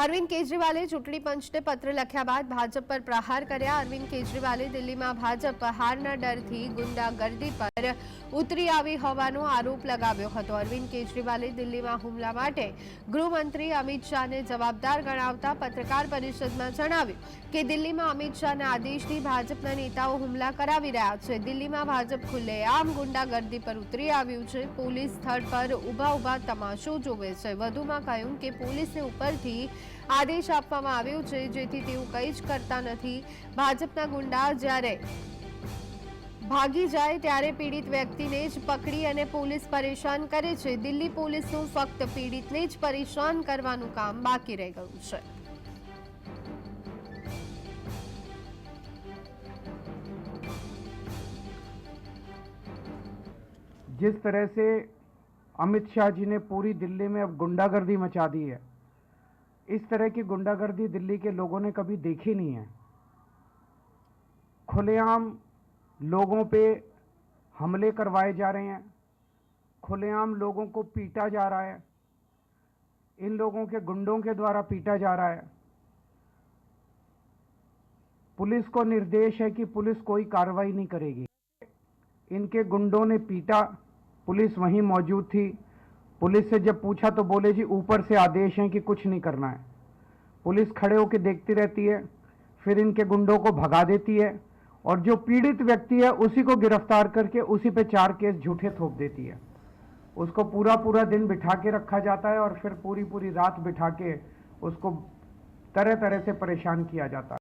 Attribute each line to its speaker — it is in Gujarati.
Speaker 1: અરવિંદ કેજરીવાલે ચૂંટણી પંચને પત્ર લખ્યા બાદ ભાજપ પર પ્રહાર કર્યા અરવિંદ કેજરીવાલે દિલ્હીમાં ભાજપ હારના ડરથી ગુંડાગર્દી પર ઉતરી આવી હોવાનો આરોપ લગાવ્યો હતો અરવિંદ કેજરીવાલે દિલ્હીમાં હુમલા માટે ગૃહમંત્રી અમિત શાહને જવાબદાર ગણાવતા પત્રકાર પરિષદમાં જણાવ્યું કે દિલ્હીમાં અમિત શાહના આદેશથી ભાજપના નેતાઓ હુમલા કરાવી રહ્યા છે દિલ્હીમાં ભાજપ ખુલ્લેઆમ ગુંડાગર્દી પર ઉતરી આવ્યું છે પોલીસ સ્થળ પર ઊભા ઊભા તમાશો જોવે છે વધુમાં કહ્યું કે પોલીસને ઉપરથી आदेश આપવામાં આવ્યું છે જેથી તે હું કંઈ જ કરતા નથી ભાજપના ગુંડા જ્યારે ભાગી જાય ત્યારે પીડિત વ્યક્તિને જ પકડી અને પોલીસ પરેશાન કરે છે દિલ્હી પોલીસનું ફક્ત પીડિતને જ પરેશાન કરવાનો કામ બાકી રહી ગયું છે
Speaker 2: જેસ તરહ સે અમિત શાહજી ને પૂરી દિલ્હી મેં ગુન્ડા ગરદી મચા દી હૈ इस तरह की गुंडागर्दी दिल्ली के लोगों ने कभी देखी नहीं है खुलेआम लोगों पे हमले करवाए जा रहे हैं खुलेआम लोगों को पीटा जा रहा है इन लोगों के गुंडों के द्वारा पीटा जा रहा है पुलिस को निर्देश है कि पुलिस कोई कार्रवाई नहीं करेगी इनके गुंडों ने पीटा पुलिस वहीं मौजूद थी पुलिस से जब पूछा तो बोले जी ऊपर से आदेश है कि कुछ नहीं करना है पुलिस खड़े होकर देखती रहती है फिर इनके गुंडों को भगा देती है और जो पीड़ित व्यक्ति है उसी को गिरफ्तार करके उसी पे चार केस झूठे थोप देती है उसको पूरा पूरा दिन बिठा के रखा जाता है और फिर पूरी पूरी रात बिठा के उसको तरह तरह से परेशान किया जाता है